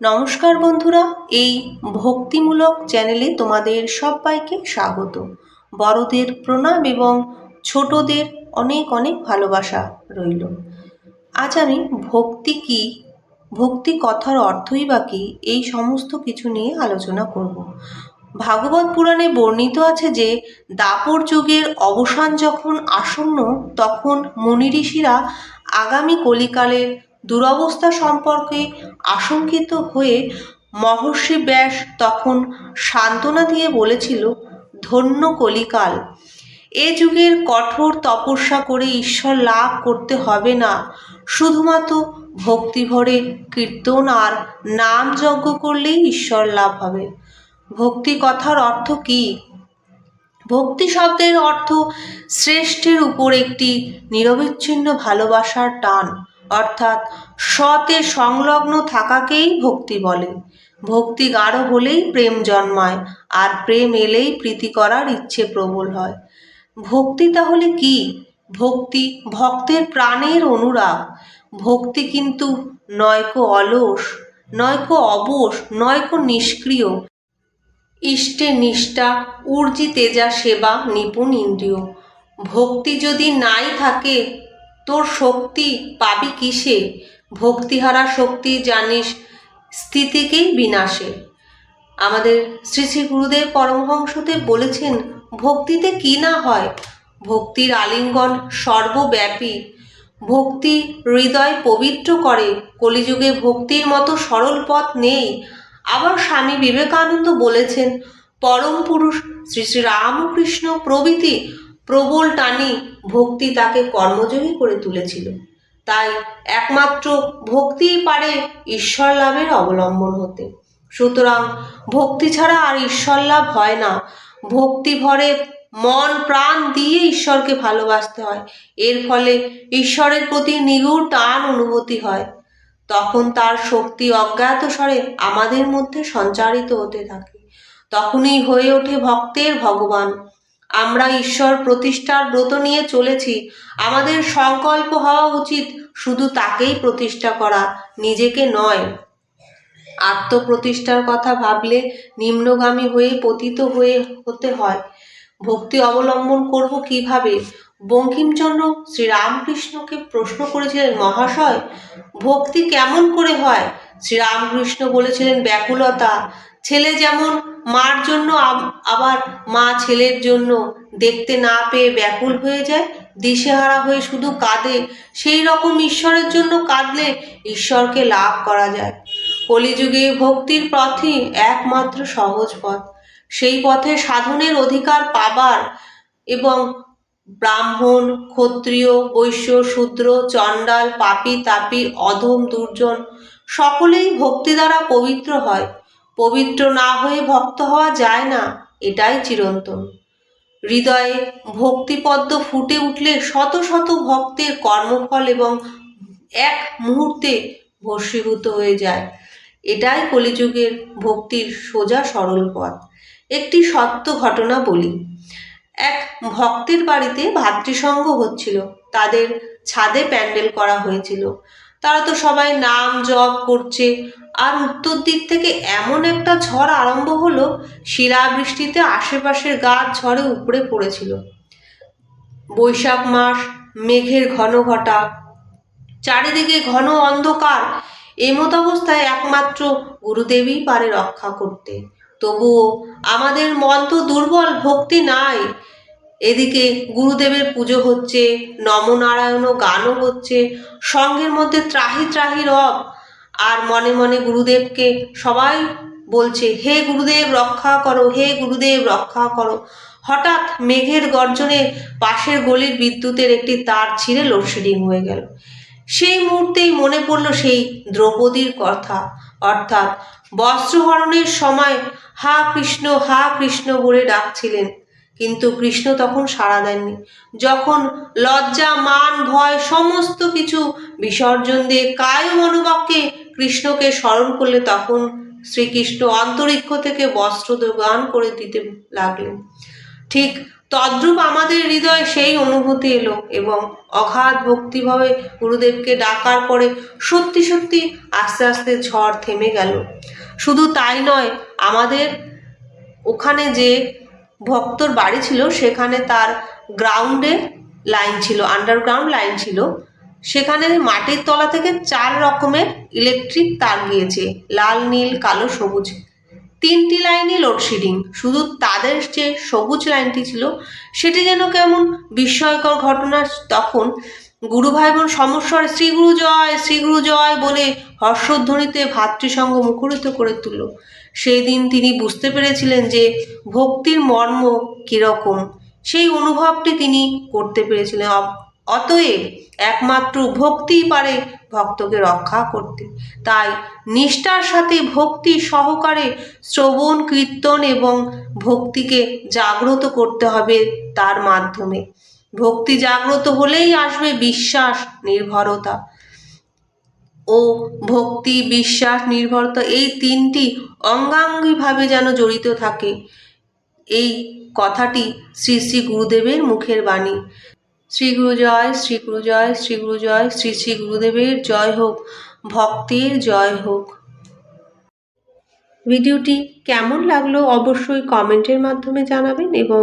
নমস্কার বন্ধুরা, এই ভক্তিমূলক চ্যানেলে তোমাদের সবাইকে স্বাগত। বড়দের প্রণাম এবং ছোটদের অনেক অনেক ভালোবাসা রইল। আজ আমি ভক্তি কি, ভক্তি কথার অর্থই বা কী, এই সমস্ত কিছু নিয়ে আলোচনা করব। ভাগবত পুরাণে বর্ণিত আছে যে, দাপর যুগের অবসান যখন আসন্ন, তখন মুনি ঋষিরা আগামী কলিকালের দুরবস্থা সম্পর্কে আশঙ্কিত হয়ে মহর্ষি ব্যাস তখন সান্ত্বনা দিয়ে বলেছিল, ধন্য কলিকাল। এ যুগের কঠোর তপস্যা করে ঈশ্বর লাভ করতে হবে না। শুধুমাত্র ভক্তিভরে কীর্তন আর নাম যজ্ঞ করলেই ঈশ্বর লাভ হবে। ভক্তি কথার অর্থ কি? ভক্তি শব্দের অর্থ শ্রেষ্ঠের উপর একটি নিরবিচ্ছিন্ন ভালোবাসার টান। অর্থাৎ সতে সংলগ্ন থাকাকেই ভক্তি বলে। ভক্তি গাঢ় হলেই প্রেম জন্মায়, আর প্রেম এলেই প্রীতি করার ইচ্ছে প্রবল হয়। ভক্তি তাহলে কি? ভক্তি ভক্তের প্রাণের অনুরাগ। ভক্তি কিন্তু নয়কো অলস, নয়কো অবশ, নয়কো নিষ্ক্রিয়। ইষ্টে নিষ্ঠা, ঊর্জি, তেজা, সেবা, নিপুণ, ইন্দ্রিয়। ভক্তি যদি নাই থাকে তোর শক্তি পাবি কিসে? ভক্তিহারা শক্তি জানিস স্থিতিকেই বিনাশে। আমাদের শ্রী শ্রী গুরুদেব পরমহংসদেব বলেছেন, ভক্তিতে কি না হয়? ভক্তির আলিঙ্গন সর্বব্যাপী। ভক্তি হৃদয় পবিত্র করে। কলিযুগে ভক্তির মতো সরল পথ নেই। আবার স্বামী বিবেকানন্দ বলেছেন, পরম পুরুষ শ্রী শ্রী রামকৃষ্ণ প্রভৃতি প্রবল টানি ভক্তি তাকে কর্মযোগী করে তুলেছিল। তাই একমাত্র ভক্তিই পারে ঈশ্বর লাভের অবলম্বন হতে। সুতরাং ভক্তি ছাড়া আর ঈশ্বর লাভ হয় না। ভক্তি ভরে মন প্রাণ দিয়ে ঈশ্বরকে ভালোবাসতে হয়। এর ফলে ঈশ্বরের প্রতি নিগুড় টান অনুভূতি হয়। তখন তার শক্তি অজ্ঞাত স্বরে আমাদের মধ্যে সঞ্চারিত হতে থাকে। তখনই হয়ে ওঠে ভক্তের ভগবান। আমরা ঈশ্বর প্রতিষ্ঠার ব্রত নিয়ে চলেছি। আমাদের সংকল্প হওয়া উচিত শুধু তাকেই প্রতিষ্ঠা করা, নিজেকে নয়। আত্মপ্রতিষ্ঠার কথা ভাবলে নিম্নগামী হয়ে পতিত হয়ে হতে হয়। ভক্তি অবলম্বন করব কীভাবে? বঙ্কিমচন্দ্র শ্রীরামকৃষ্ণকে প্রশ্ন করেছিলেন, মহাশয়, ভক্তি কেমন করে হয়? শ্রীরামকৃষ্ণ বলেছিলেন, ব্যাকুলতা ছেলে যেমন মার জন্য আবার মা ছেলের জন্য দেখতে না পেয়ে ব্যাকুল হয়ে যায়, দিশেহারা হয়ে শুধু কাঁদে, সেই রকম ঈশ্বরের জন্য কাঁদলে ঈশ্বরকে লাভ করা যায়। কলিযুগে ভক্তির পথই একমাত্র সহজ পথ। সেই পথে সাধনের অধিকার পাবার এবং ব্রাহ্মণ, ক্ষত্রিয়, বৈশ্য, শূদ্র, চণ্ডাল, পাপি, তাপি, অধম, দুর্জন সকলেই ভক্তি দ্বারা পবিত্র হয়। পবিত্র না হয়ে ভক্ত হওয়া যায় না, এটাই চিরন্তন। হৃদয়ে ভক্তিপদ্ম ফুটে উঠলে শত শত ভক্তের কর্মফল এবং এক মুহূর্তে ভস্মীভূত হয়ে যায়। এটাই কলিযুগের ভক্তির সোজা সরল পথ। একটি সত্য ঘটনা বলি। এক ভক্তের বাড়িতে ভাতৃসঙ্গ হচ্ছিল, তাদের ছাদে প্যান্ডেল করা হয়েছিল। তারা তো সবাই নাম জপ করছে। আর উত্তর দিক থেকে এমন একটা ঝড় আরম্ভ হলো, শিলাবৃষ্টিতে আশেপাশের গাছ ঝড়ে উপড়ে পড়েছিল। বৈশাখ মাস, মেঘের ঘন ঘটা, চারিদিকে ঘন অন্ধকার, এমত অবস্থায় একমাত্র গুরুদেবই পারে রক্ষা করতে। তবুও আমাদের মন তো দুর্বল, ভক্তি নাই। এদিকে গুরুদেবের পুজো হচ্ছে, নমনারায়ণও গানও হচ্ছে, সঙ্গের মধ্যে ত্রাহি ত্রাহি রব। আর মনে মনে গুরুদেবকে সবাই বলছে, হে গুরুদেব, রক্ষা করো, হে গুরুদেব, রক্ষা করো। হঠাৎ মেঘের গর্জনে পাশের গলির বিদ্যুতের একটি তার ছিঁড়ে লোডশেডিং হয়ে গেল। সেই মুহূর্তেই মনে পড়ল সেই দ্রৌপদীর কথা। অর্থাৎ বস্ত্রহরণের সময়, হা কৃষ্ণ হা কৃষ্ণ বলে ডাকছিলেন। কিন্তু কৃষ্ণ তখন সাড়া দেননি। যখন লজ্জা, মান, ভয় সমস্ত কিছু বিসর্জন দিয়ে কায় মনোবাক্যে কৃষ্ণকে স্মরণ করলে তখন শ্রীকৃষ্ণ অন্তরিক্ষ থেকে বস্ত্র দোগান করে দিতে লাগলেন। ঠিক তদ্রূপ আমাদের হৃদয়ে সেই অনুভূতি এলো এবং অগাধ ভক্তিভাবে গুরুদেবকে ডাকার পরে সত্যি সত্যি আস্তে আস্তে ঝড় থেমে গেল। শুধু তাই নয়, আমাদের ওখানে যে ভক্তর বাড়ি ছিল, সেখানে তার গ্রাউন্ডে লাইন ছিল আন্ডারগ্রাউন্ড লাইন ছিল। সেখানে মাটির তলা থেকে চার রকমের ইলেকট্রিক তার গিয়েছে, লাল, নীল, কালো, সবুজ। তিনটি লাইনই লোডশেডিং শুধু তাদের যে সবুজ লাইনটি ছিল, সেটি যেন কেমন বিস্ময়কর ঘটনা, তখন গুরু ভাই বোন সমস্যার শ্রীগুরু জয় শ্রীগুরু জয় বলে হর্ষধ্বনিতে ভাতৃসঙ্গ মুখরিত করে তুলল। সেই দিন তিনি বুঝতে পেরেছিলেন যে ভক্তির মর্ম কীরকম। সেই অনুভবটি তিনি করতে পেরেছিলেন। অতএব একমাত্র ভক্তিই পারে ভক্তকে রক্ষা করতে। তাই নিষ্ঠার সাথে ভক্তি সহকারে শ্রবণ, কীর্তন এবং ভক্তিকে জাগ্রত করতে হবে তার মাধ্যমে। ভক্তি জাগ্রত হলেই আসবে বিশ্বাস, নির্ভরতা। ও ভক্তি, বিশ্বাস, নির্ভরতা এই তিনটি অঙ্গাঙ্গিভাবে যেন জড়িত থাকে। এই কথাটি শ্রী শ্রী গুরুদেবের মুখের বাণী। শ্রী গুরু জয়, শ্রী গুরু জয়, শ্রী গুরু জয়, শ্রী শ্রী গুরুদেবের জয় হোক, ভক্তের জয় হোক। ভিডিওটি কেমন লাগল অবশ্যই কমেন্টের মাধ্যমে জানাবেন এবং